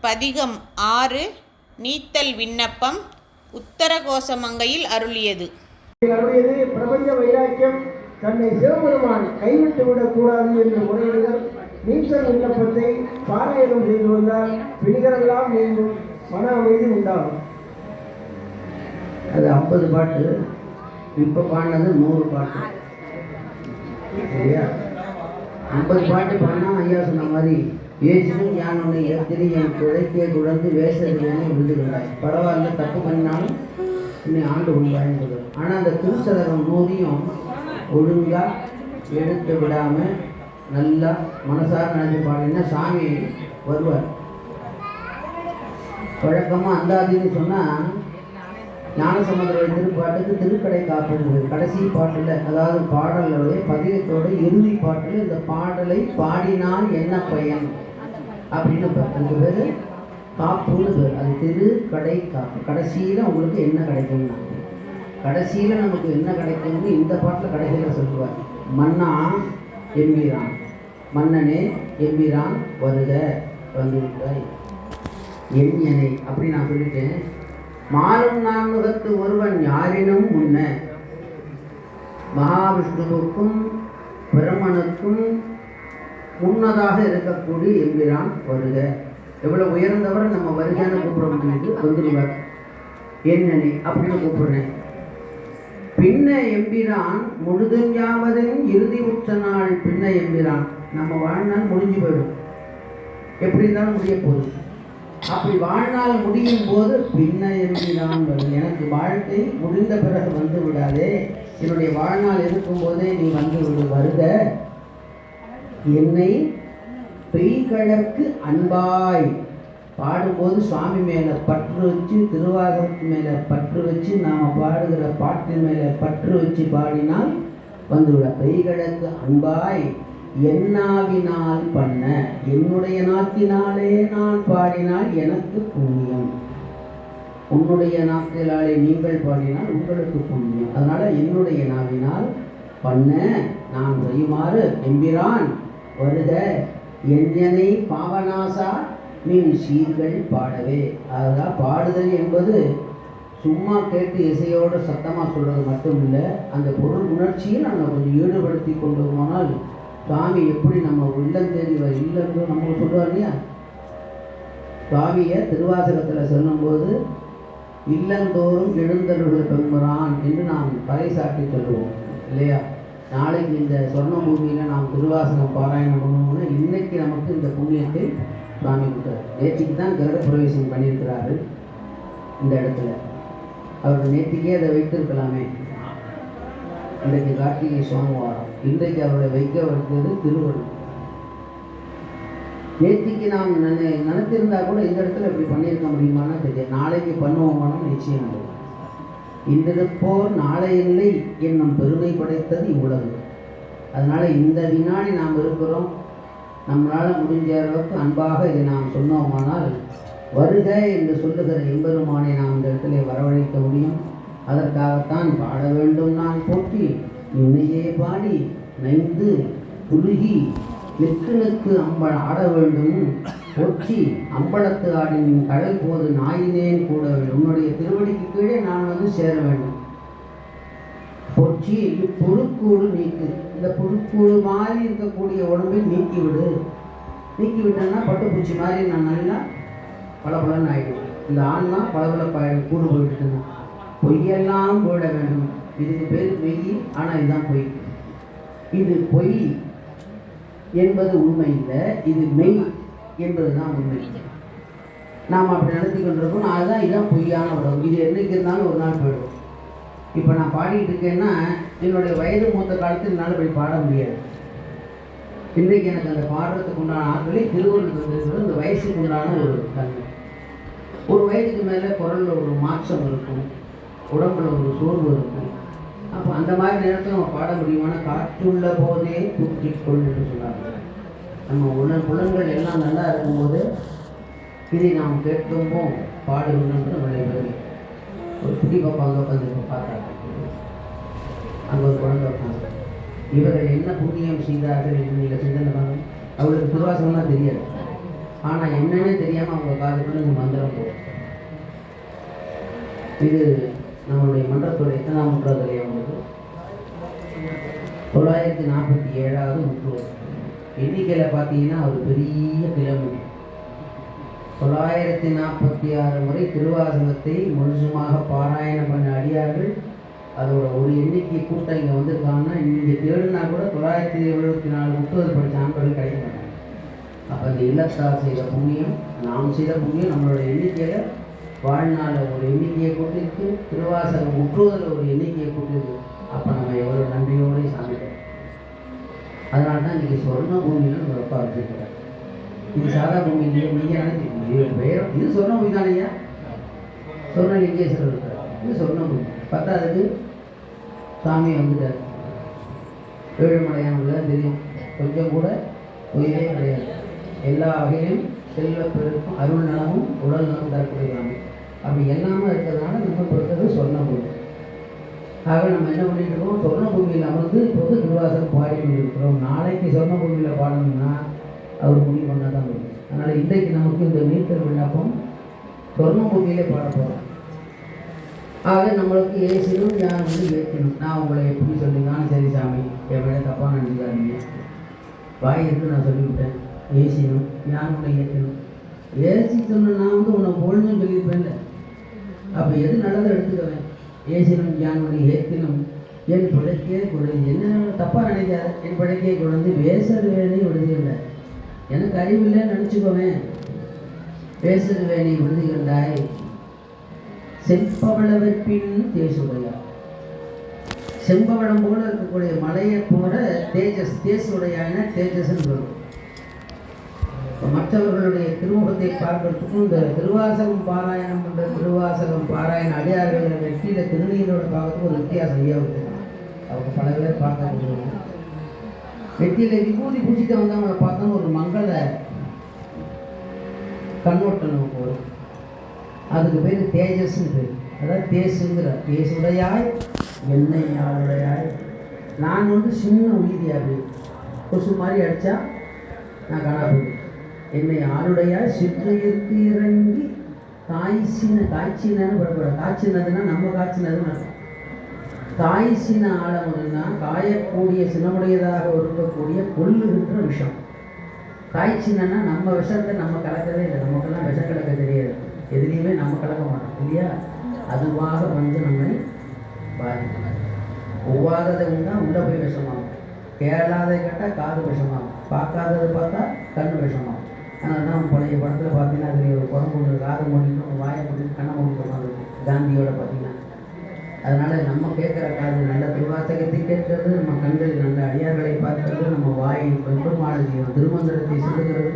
பதிகம் ஆறு நீத்தல் விண்ணப்பம் உத்தரகோசமங்கையில் அருளியது. அவருடையது பிரபஞ்ச வைராக்கியம் தன்னை சிவபெருமான் கைவிட்டு விடக்கூடாது என்று முறையிடுதல். நீச்சல் விண்ணப்பத்தை பாராயணம் செய்து வந்தால் பிணிகளெல்லாம் நீங்கும் மன அமைதி உண்டாகும். அது ஐம்பது பாட்டு இப்போ பாடினது நூறு பாட்டு. சரியா? ஐம்பது பாட்டு பாடினா ஐயா சொன்ன மாதிரி ஏசினும் உன்னை எத்திரி என் குழைக்கே குழந்து வேசதிலே விழுதுகிறாய் பரவாயில்ல தப்பு பண்ணினாலும் என்னை ஆண்டு கொண்டாயின்னு ஆனால் அந்த திருச்சதகம் நூறியும் ஒழுங்காக எடுத்து விடாமல் நல்லா மனசார நினைச்சு பாடினா சாமி வருவார்? வழக்கமாக அந்தாதின்னு சொன்னால் ஞானசமுதிர திருப்பாட்டுக்கு திருக்கடை காப்பிடுது. கடைசி பாட்டில் அதாவது பாடலுடைய பதியத்தோட இறுதி பாட்டில் இந்த பாடலை பாடினால் என்ன பயன்? அப்படின்னு ப- பேர் காப்புன்னு பேர் அது திரு கடை காப்பு. கடைசியில் உங்களுக்கு என்ன கிடைக்கும்னா கடைசியில் நமக்கு என்ன கிடைக்கும்னு இந்த பாட்டில் கடைசியில் சொல்லுவார். மன்னா எம்பிரான். மன்னனே எம்பிரான் வருக வந்துவிட்டாய். எண்யனை அப்படி நான் சொல்லிட்டேன். மாறும் நான்முகத்து ஒருவன் யாரினும் முன்ன. மகாவிஷ்ணுவுக்கும் பிரம்மனுக்கும் முன்னதாக இருக்கக்கூடிய எம்பிரான் வருக. எவ்வளோ உயர்ந்தவர் நம்ம வருகையான கூப்பிட முடியுது வந்துடுவார் என்னனே அப்படின்னு கூப்பிடுறேன். பின்ன எம்பிரான் முழுதுஞ்சாவதின் இறுதி உச்ச நாள் பின்ன எம்பிரான். நம்ம வாழ்நாள் முடிஞ்சு போயிடும். எப்படி இருந்தாலும் முடிய போதும் அப்படி வாழ்நாள் முடியும் போது பின்ன எம்பிரான் வரும் எனக்கு வாழ்க்கை முடிந்த பிறகு வந்து விடாதே. என்னுடைய வாழ்நாள் இருக்கும்போதே நீ வந்து விடு வருக. என்னை பெய்கழற்கு அன்பாய். பாடும்போது சுவாமி மேலே பற்று வச்சு திருவாகரத்து மேலே பற்று வச்சு நாம் பாடுகிற பாட்டு மேலே பற்று வச்சு பாடினால் வந்துவிட. பெய்கழக்கு அன்பாய். என்னாவினால் பண்ண? என்னுடைய நாத்தினாலே நான் பாடினால் எனக்கு புண்ணியம். உன்னுடைய நாக்கினாலே நீங்கள் பாடினால் உங்களுக்கு புண்ணியம். அதனால் என்னுடைய நாவினால் பண்ண நான் செய்யுமாறு எம்பிரான். வருக எஞ்சனை பாவனாசா நீ சீர்கள் பாடவே. அதுதான் பாடுதல் என்பது. சும்மா கேட்டு இசையோடு சத்தமாக சொல்கிறது மட்டும் இல்லை அந்த பொருள் உணர்ச்சியை நம்ம கொஞ்சம் ஈடுபடுத்தி கொண்டு போனால் சுவாமி எப்படி நம்ம உள்ளம் தேடி வ- இல்லம் நம்ம சொல்லுவார் இல்லையா? சுவாமியை திருவாசகத்தில் சொல்லும்போது இல்லந்தோறும் எழுந்தருள் பெருமரான் என்று நாம் பறைசாட்டி சொல்லுவோம் இல்லையா? நாளைக்கு இந்த சொர்ண பூமியில் நாம் திருவாசகம் பாராயணம் பண்ணுவோம்னா இன்னைக்கு நமக்கு இந்த புண்ணியத்தை சுவாமி கொடுத்தார் நேற்றுக்கு தான் கிரக பிரவேசம் பண்ணியிருக்கிறாரு இந்த இடத்துல. அவர் நேற்றுக்கே அதை வைத்திருக்கலாமே. இன்றைக்கு கார்த்திகை சோமவாரம். இன்றைக்கு அவரை வைக்க வைத்தது திருவள்ளுவர் நேற்றுக்கு நாம் நினை நினைத்திருந்தா கூட இந்த இடத்துல இப்படி பண்ணியிருக்க முடியுமான்னு தெரியாது நாளைக்கு பண்ணுவோமானா நிச்சயம் இல்லை. இன்றிருப்போர் நாளை இல்லை என்னும் பெருமை படைத்தது இவ்வுலகு. அதனால் இந்த வினாடி நாம் இருக்கிறோம். நம்மளால் முடிஞ்ச அளவுக்கு அன்பாக இதை நாம் சொன்னோமானால் வருக என்று சொல்லுகிற எம்பெருமானை நாம் இந்த இடத்துல வரவழைக்க முடியும். அதற்காகத்தான் பாட வேண்டும் நான் போற்றி நின்னையே பாடி நைந்து உருகி நிற்கு நிற்கு ஆட வேண்டும். போற்றி அம்பலத்து ஆடின் கடல் போது நாயினேன் கூட உன்னுடைய திருவடிக்கு கீழே நான் வந்து சேர வேண்டும். போற்றி புழுக்கூடு நீக்கு. இந்த புழுக்கூடு மாதிரி இருக்கக்கூடிய உடம்பை நீக்கிவிடு. நீக்கி விட்டேன்னா பட்டுப்பூச்சி மாதிரி நான் நல்லா பளபளன்னு ஆகிடுவேன் இந்த ஆன்மா பளபளப்பாயிடும் கூடு போயிட்டு பொய்யெல்லாம் போட வேண்டும். இதுக்கு பேர் மெய் ஆனால் இதுதான் பொய். இது பொய் என்பது உண்மை இல்லை. இது மெய். என்பது தான் உண்மை. நாம் அப்படி நடத்தி கொண்டிருக்கோம். நான் அதுதான் இதுதான் பொய்யான உடம்பு இது என்னைக்கு இருந்தாலும் ஒரு நாள் போயிடும். இப்போ நான் பாடிட்டு இருக்கேன்னா என்னுடைய வயது மூத்த காலத்தில் என்னால் போய் பாட முடியாது. இன்றைக்கு எனக்கு அந்த பாடுறதுக்கு உண்டான ஆற்றலை திருவள்ளுவர் இந்த வயசுக்கு உண்டான ஒரு தன்மை. ஒரு வயதுக்கு மேலே குரலில் ஒரு மாற்றம் இருக்கும். உடம்புல ஒரு சோர்வு இருக்கும். அப்போ அந்த மாதிரி நேரத்தில் நம்ம பாட முடியுமான காற்றுள்ள போதே தூக்கிக்கொள் கொள்ளுன்னு சொன்னாங்க நம்ம உணர் குணங்கள் எல்லாம் நல்லா இருக்கும்போது இதை நாம் கேட்கும்போ பாடுகின்ற உணர்ந்து பெருமை ஒரு குட்டி பாப்பா அங்கே உட்காந்து பார்த்தாங்க அங்கே ஒரு குழந்தை உட்காந்து இவர்கள் என்ன புண்ணியம் செய்தார்கள் என்று நீங்கள் சிந்தனை பண்ணுங்க அவளுக்கு திருவாசகம்னா தெரியாது. ஆனால் என்னன்னே தெரியாமல் அவங்க காதுக்குள்ள இந்த மந்திரம் போகும் இது நம்மளுடைய மன்றத்தோட எத்தனாம் நூற்றாண்டுலையே உங்களுக்கு? தொள்ளாயிரத்தி நாற்பத்தி ஏழாவது முற்றுவது எண்ணிக்கையில் பார்த்தீங்கன்னா ஒரு பெரிய கிலோமீட்டர் தொள்ளாயிரத்தி நாற்பத்தி ஆறு முறை திருவாசகத்தை முழுசுமாக பாராயணம் பண்ண அடியார்கள் அதோட ஒரு எண்ணிக்கை கூட்டம் இங்கே வந்திருக்காங்கன்னா இங்கே தேடுனா கூட தொள்ளாயிரத்தி எழுபத்தி நாலு முப்பது படித்த ஆண்கள் கிடைக்க மாட்டாங்க அப்போ இந்த இல்லத்தார் செய்த புண்ணியம் நாம் செய்த புண்ணியம் நம்மளோட எண்ணிக்கையில் வாழ்நாளில் ஒரு எண்ணிக்கையை கூட்டிருக்கு திருவாசகம் முற்றுவதில் ஒரு எண்ணிக்கையை கூட்டிருக்கு அப்போ நம்ம எவ்வளோ நன்றியோடு சாமிக்கிறோம் அதனால தான் இன்றைக்கி சொர்ண பூமியில் நம்ம ரொம்ப இது சாதா பூமி இல்லையா நீங்கள் பெயர் இது சொர்ண பூமி தானையா சொர்ண லிங்கேஸ்வரர் இருக்கார். இது சொர்ண பூமி. பத்தாவதுக்கு சாமி வந்துட்டார். ஏழுமலையானவங்க தெரியும். கொஞ்சம் கூட உயிரே கிடையாது. எல்லா வகையிலும் செல்வ பெருக்கும் அருள் நலமும் உடல் நலம் தரக்கூடிய சாமி. அப்படி எல்லாமே இருக்கிறதுனால நம்ம பொறுத்தது சொன்ன பொருள் ஆக நம்ம என்ன பண்ணிட்டுருக்கோம் சொர்ண பூமியில் அமர்ந்து இப்போது திருவாசகம் பாடி கொண்டிருக்கிறோம் நாளைக்கு சொர்ண பூமியில் பாடணும்னா அவர் முடிவு பண்ணால் தான் முடியும். அதனால் இன்றைக்கு நமக்கு இந்த நீத்தல் விண்ணப்பம் சொர்ண பூமியிலே பாட போகிறோம் ஆக நம்மளுக்கு ஏசினும் ஞானம் வந்து ஏற்கணும். நான் உங்களை எப்படி சொல்லினாலும் சரி சாமி என் மேலே தப்பாக நினைக்காதீங்க வாய் இருக்கு நான் சொல்லிவிட்டேன். ஏசினும் ஞானம் உன்னை ஏற்கணும். ஏசி சொன்ன நான் வந்து உன்னை பொழுதுன்னு சொல்லியிருப்பேன்ல. அப்போ எது நல்லதை எடுத்துக்கவேன்? ஏசினும் யானுடைய ஏத்தினும் என் பிழைக்கே குழந்தை என்ன தப்பாக நினைக்காத? என் பிழைக்கே குழந்தை வேசர் வேணி விடுதில்லை எனக்கு அறிவில்லைன்னு நினச்சிக்கோவேன் வேசர் வேணி விடுதி கண்டாய் செம்பவளவற்பின் தேசுடையார். செம்பவளம் போல இருக்கக்கூடிய மலையை போல தேஜஸ் தேசுடையான தேஜஸ்ன்னு சொல்லுவோம் மற்றவர்களுடைய திருமுகத்தை பார்க்கறதுக்கும் இந்த திருவாசகம் பாராயணம் என்ற திருவாசகம் பாராயண அடியார்கள் வெற்றியில் திருநீரோட பார்க்கறதுக்கு ஒரு வித்தியாசம் ஐயா அவங்க பல பேர் பார்க்க முடியும் வெற்றியில் விபூதி பூஜிக்க வந்தவங்களை பார்த்தோம் ஒரு மங்கள கண்ணோட்டம் நமக்கு வரும் அதுக்கு பேர் தேஜஸ்ன்னு பேர். அதாவது தேசுங்கிற தேசுடையாய் எண்ணெய் யாருடையாய் நான் வந்து சின்ன உயிரி அப்படி. கொசு மாதிரி அடித்தா நான் காணா போயிடுவேன். என்னை ஆளுடைய சிற்றுயிர்க்கு இறங்கி காய்ச்சின காய்ச்சினன்னு படக்கூடாது காய்ச்சினதுன்னா நம்ம காய்ச்சினதுன்னு காய்ச்சின ஆழமுதுன்னா காயக்கூடிய சினமுடையதாக இருக்கக்கூடிய கொல்லுகின்ற விஷம். காய்ச்சினா நம்ம விஷத்தை நம்ம கலக்கவே இல்லை. நமக்கெல்லாம் விஷம் கலக்க தெரியாது. எதுலேயுமே நம்ம கலக்க மாட்டோம். இல்லையா? அதுவாக வந்து நம்மை பாதிக்கும் ஒவ்வாததை உண்டா உள்ளே போய் விஷமாகும். கேளாதை கேட்டால் காது விஷமாகும். பார்க்காததை பார்த்தா கண் விஷமாகும். அதனால தான் பழைய படத்தில் பார்த்தீங்கன்னா அதில் ஒரு குடம் ஒன்று காது மூடிக்கணும் வாயை மூடிட்டு கண்ணை மூடிக்கிற மாதிரி இருக்கும் காந்தியோட பார்த்தீங்கன்னா அதனால் நம்ம கேட்குற காது நல்ல திருவாசகத்தை கேட்கறது நம்ம கண்கள் நல்ல அடியார்களை பார்க்கறது நம்ம வாய் பெருமாளுடைய திருமந்திரத்தை சொல்லுகிறது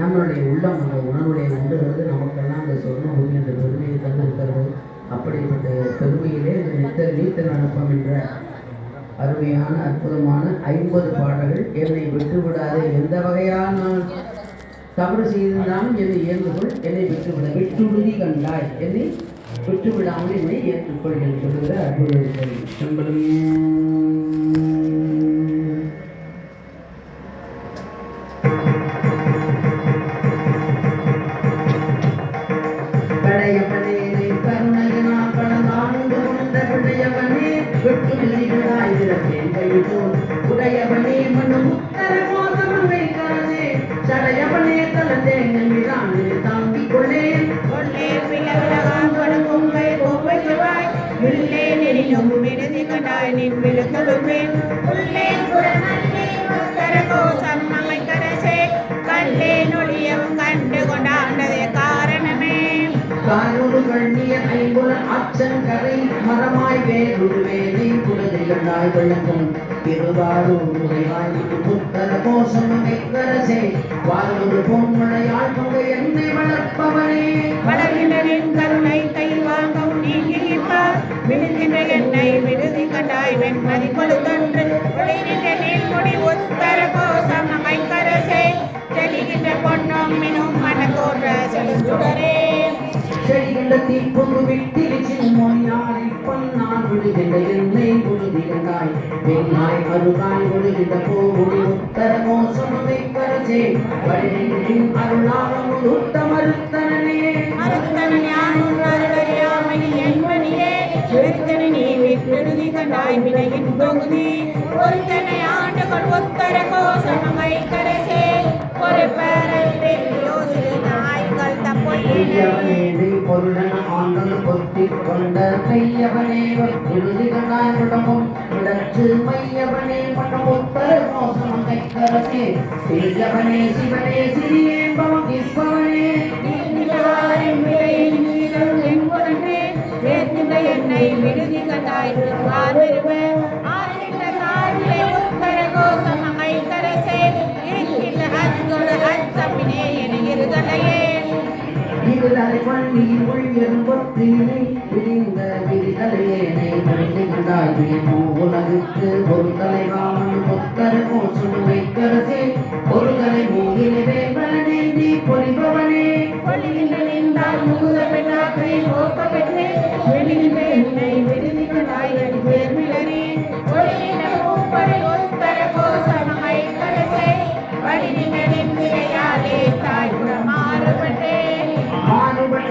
நம்மளுடைய உள்ளம் அந்த உணர்வுடைய உண்டுகிறது நமக்கெல்லாம் அந்த சொன்ன உரிமை என்ற பெருமையை தந்திருக்கிறது. அப்படிப்பட்ட பெருமையிலே இந்த நித்தல் நீத்தல் அனுப்பம் என்ற அருமையான அற்புதமான ஐம்பது பாடல்கள் என்னை விட்டுவிடாதே. எந்த வகையான தவறு செய்திருந்தாலும் என்னை ஏற்றுக்கொள் என்னை விட்டுவிட. விட்டுடுதி கண்டாய். என்னை விட்டுவிடாமல் என்னை ஏற்றுக்கொள் என்று சொல்லுகிற அற்புதம் விழுத்தொழுப்பேன் உள்ளே புறநல்லே உத்தர கோசம் அமைக்கரசே கண்டே நொழியவும் கண்டு கொண்டாண்டதே காரணமே. காரொரு கண்ணிய ஐம்புல அச்சன் கரை மரமாய் வேறொரு வேலை புலதிகளாய் விளங்கும். திருவாரூர் உரைவாய் புத்தர கோஷம் மெக்கரசே வாரொரு பொன்மழையால் பொங்க என்னை வளர்ப்பவனே. வளர்கின்ற நின் கருணை கை வாங்கவும் நீங்கிப்பார் விழுகின்ற என்னை விடுதி கண்டாய் வெண்மதி கொழுத்தன்று ஒளிகின்ற நீள்முடி உத்தர கோசம் அமைக்கரசே தெளிகின்ற பொன்னும் மினும் மனக்கோற்ற செழுஞ்சுடரே செடிகள தீப்பொங்கு விட்டில் சின்மொழியாரி பொன்னான் விடுகின்ற என்னை உறுதிகளாய் வெண்ணாய் அருகாய் விடுகின்ற போகுடி உத்தர மோசமுதை கரசே வழியின் அருளாகம் உருத்த மறுத்தனே மறுத்தன விட்டெழுதி கண்டாய் வினையின் தொகுதி. ஒருத்தனை ஆண்டுகள் ஒத்தர கோசமமை கரசே ஒரு நாய்கள் தப்பொழியினை கையவனேதை பொருளன ஆண்டல் பொத்திக் கொண்ட கையவனே விடுதிகளாய் விடமும் விடச்சு மையவனே பட்டம் உத்தர மோசம் கைக்கரசே செய்யவனே சிவனே சிறியேன்பவம் இப்பவனே நீங்கிலாரின் விலையில் நீதல் என்பதன்றே வேர்க்கின்ற என்னை விடுதி கண்டாய் ஆர்கின்ற காரிலே உத்தர கோசமமை கரசே இருக்கின்ற அத்தொடு அச்சமினே என இருதலையே. இருதலை பள்ளியில் உள்யரும் பொத்தினை விரிந்த விரிதலையேனை விடுதி கண்டாய். வீமோ உலகுக்கு ஒரு தலைவாமன் உத்தர மோசம் கைக்கரசே ஒரு தலை மூகிலே வேம்பலனே நீ பொலிபவனே பொழிகின்ற நின்றால் முகுத பெற்றாக்கை போக்க பெற்று.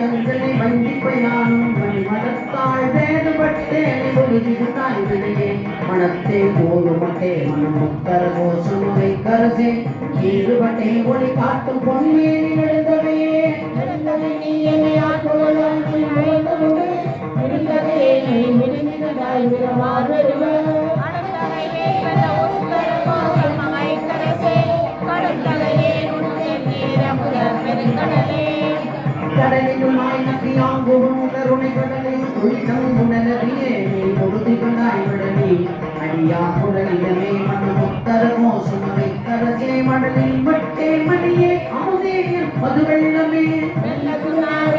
மாறுபட்டங்களை வண்டிப்பையானும் மணிமடத்தாள் வேறுபட்டேன் பொழுதுதாய் வினையே மனத்தே போதுமட்டே மனம் முத்தர கோசமுறை கரசே. ஈடுபட்டே ஒளி காட்டும் பொன்னேறி எழுந்தவையே இருந்தது நீ என்னை ஆட்கொள்ளும் இருந்தது என்னை விடுதிகளாய் விரவார் கடலில் உள்ளம் உணரவியே நீ பொழுதுகளாய் விடனி அடியா குடலிடமே மனம் புத்தரமோ கோசமுறை கரசே மடலில் வட்டே மணியே அமுதே என் மது வெள்ளமே வெள்ளத்துனாவின்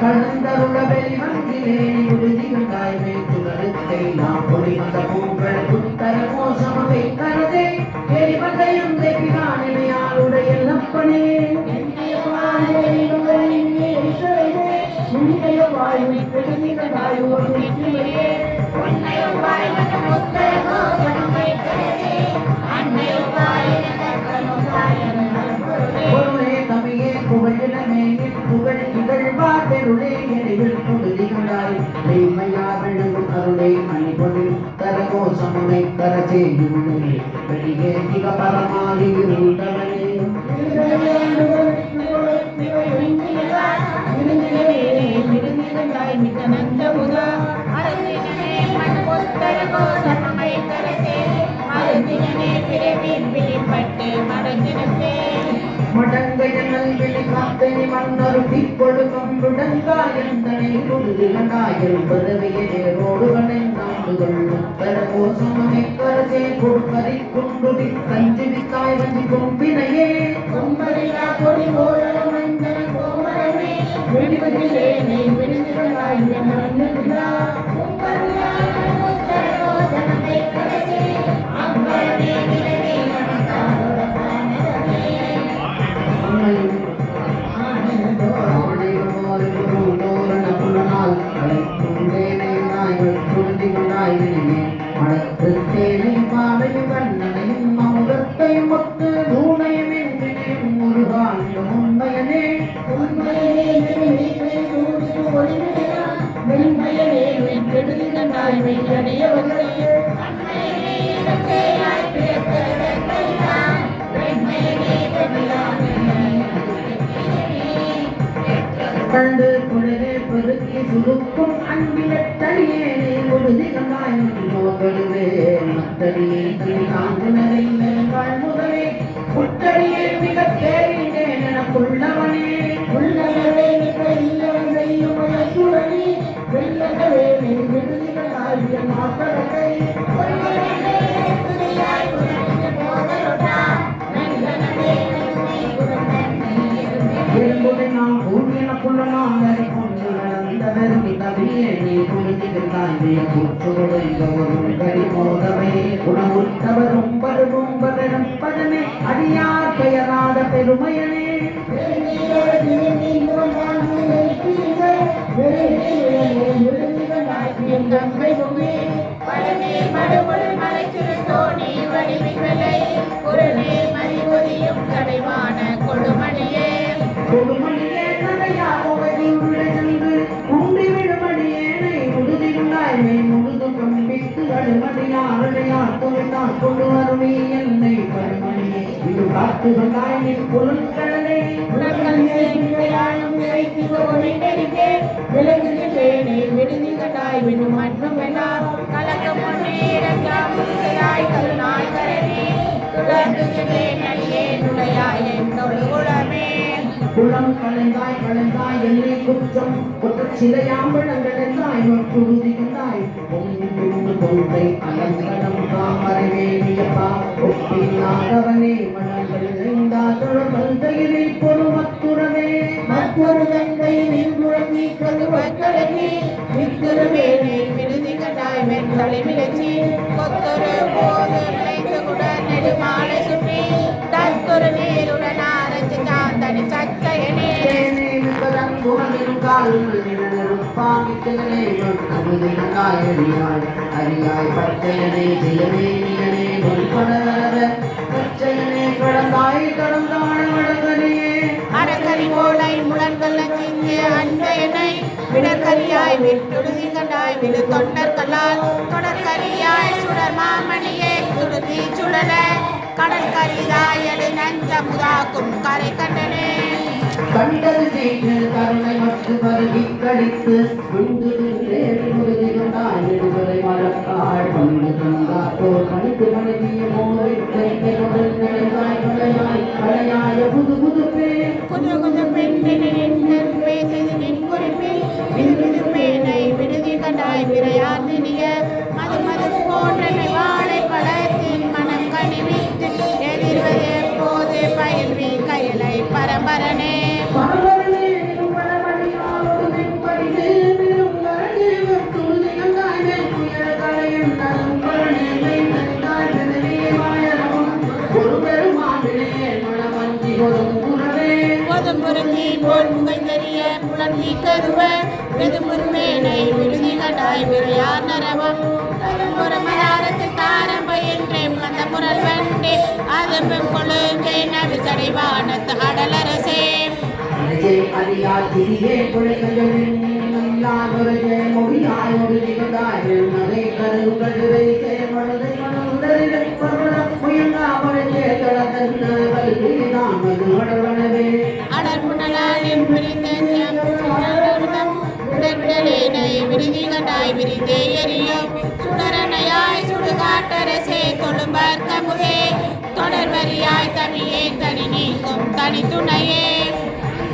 கலந்தருள வெளிவந்திலே உறுதிகளாய் வைத்துலகத்தை நாம் பொழிவந்த பூக்கள் பாட்டருளே எரிவில் புகழிகளாய் விழுங்கும் அருளே மணிபொழி தரகோசமுனை கரசே யுள்ளே வெளியே திக பரமாகி இருந்தவனே காத்தனி மன்னரு தீப்பொழுகம் விடங்கால் எந்தனை உறுதிகளாயில் பதவியை நேரோடுகளை நாடுகள் உத்தர கோசமுனை கரசே கொடுக்கரை குண்டுடி கஞ்சி வித்தாய் வஞ்சி கொம்பினையே மடத்தேனை மத்தடியே தனி நிறைந்த வாழ்முதலே புத்தடியே குளிர்ந்திருந்தாய் நீ குற்றுகொடுங்கவரும் பருவும் பதரும் பதமே அடியார் பெயராத பெருமையனே பழநீர் மடுமுள் மலைச்சுருந்தோணி இது காத்து வந்தாய் நீ பொருட்களே விலங்குகின்றேனே விடுதி விடும் மற்றும் எல்லாம். கருணாய் கரணே நுழையாய் என் குளம் கலைந்தாய் கலைந்தாய் என்னை குற்றம். குற்றச் சிலையாம்பழம் விளங்கடைந்தாய் குருதி கண்டாய் பொங்கு பொங்கை அலங்கடம் தாமரைவேணியப்பா ஒப்பில்லாதவனே மனங்கள் நிறைந்தா துழல் தயிரில் பொறுமத்துறவே மற்றொரு தந்தை நின்றுழங்கி கருவக்கடனே வித்துருவேனே விடுதி கண்டாய் வெண்களை விளச்சி கொத்தொரு போது விளைந்து கூட நெடுமாலை சுற்றி தற்கொரு நேருடனா குணமிரும் பச்சையனே ஜெயமே நிகனே நொல்படர பச்சையனே கடந்தாய் கடந்தாழ வடங்கனியே அறக்கறி போலை முழங்கல் நஞ்சிங்க அன்பயனை விடக்கரியாய் விடு தொண்டர் தொடர்கரியாய் சுடர் மாமணியே சுடுதி சுடல. கடல் கரிதாய் எழு நஞ்சமுதாக்கும் கரை கண்டனே கண்டது செய்து கருணை மற்ற பருகி கழித்து விழுந்து முருகி கொண்டாய் நெடுவரை மலக்காய் பண்டு மனைவிய மோரை கலையாய் கலையாய புது புது பேர். குறிப்பில் பேனை விடுதி கண்டாய் விரையார் புலங்கி கருவ வெதும்புருமேனை விடுதி கண்டாய் விரையார் நரவம். மதாரத்தில் தாரம்ப என்றே அந்த முரல் வண்டே அதம்பம் கொழுந்தே நவிசடைவானத்து அடலரசே. அழகே அறியாய் திரியே குழைகளின் இல்லாதொருகே மொழியாய் ஒடுங்கி கொண்டாய் நகை கருங்கடுவை மனதை மனமுதலிலே பர்வதம் முயங்கா மழையே எரியும். சுடரணையாய் சுடுகாட்டரசே தொடர்வரியாய் தமிழே தனி நீக்கும் தனி துணையே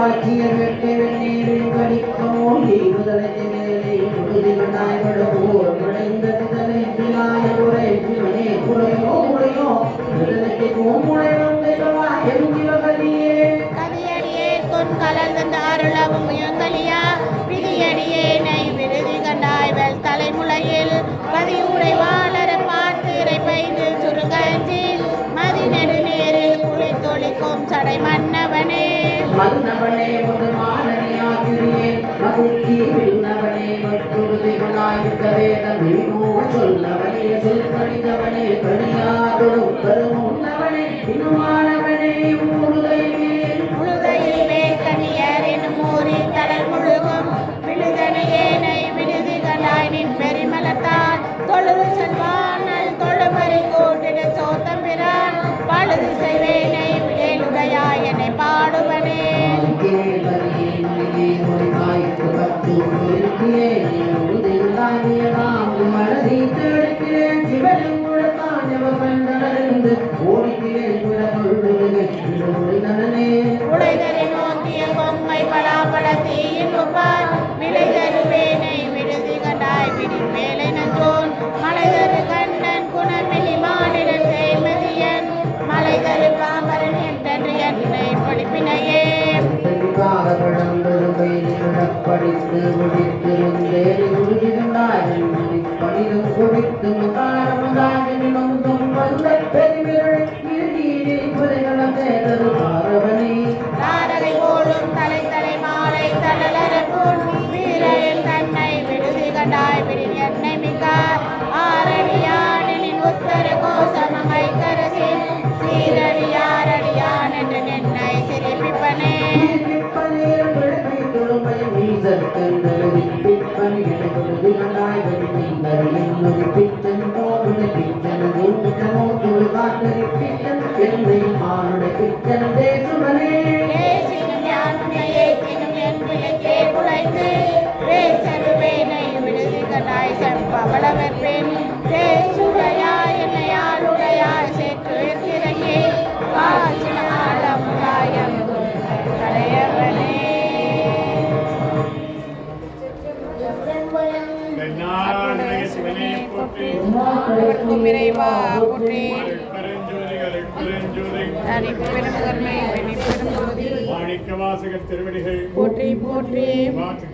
உடனே வாழ்க்கைய வேட்டை வெந்நீரில் கடிக்கும் ஓடி முதலை மேலே உறுதி கொண்டாய் விடுவோர் முதலை திலாய உரை குறையோ கதியடியே கொன் அருளவும் முயங்கலியா விதியடியே நை விருதி கண்டாய் வெல் தலைமுலையில். பதியுடை வாழற பார்த்து இறை சடை மன்னவனே. மன்னவனே முதமானனியாகிரியே மகுத்தி விண்ணவனே மற்றுறுதி கொண்டாய்த்த வேதம். சொல்லவனே சொல் கணிதவனே கணியாதொடும் கருமுன்னவனே இன்னுமானவனே ஊருதையே முழுதையில் மேற்கனியர் எனும் ஊரில் கடல் முழுகும் நின் பெருமலத்தால் தொழுது கூட்டிட பழுது செய்வேனை திருக்கிறேன் உதில் தாங்கிய நாம் மனதை தடுக்கிறேன் சிவனும் குமிரைவா போற்றி தனிப்பெரும் கருணை வெளிப்பெரும் போற்றி போற்றி. போற்றி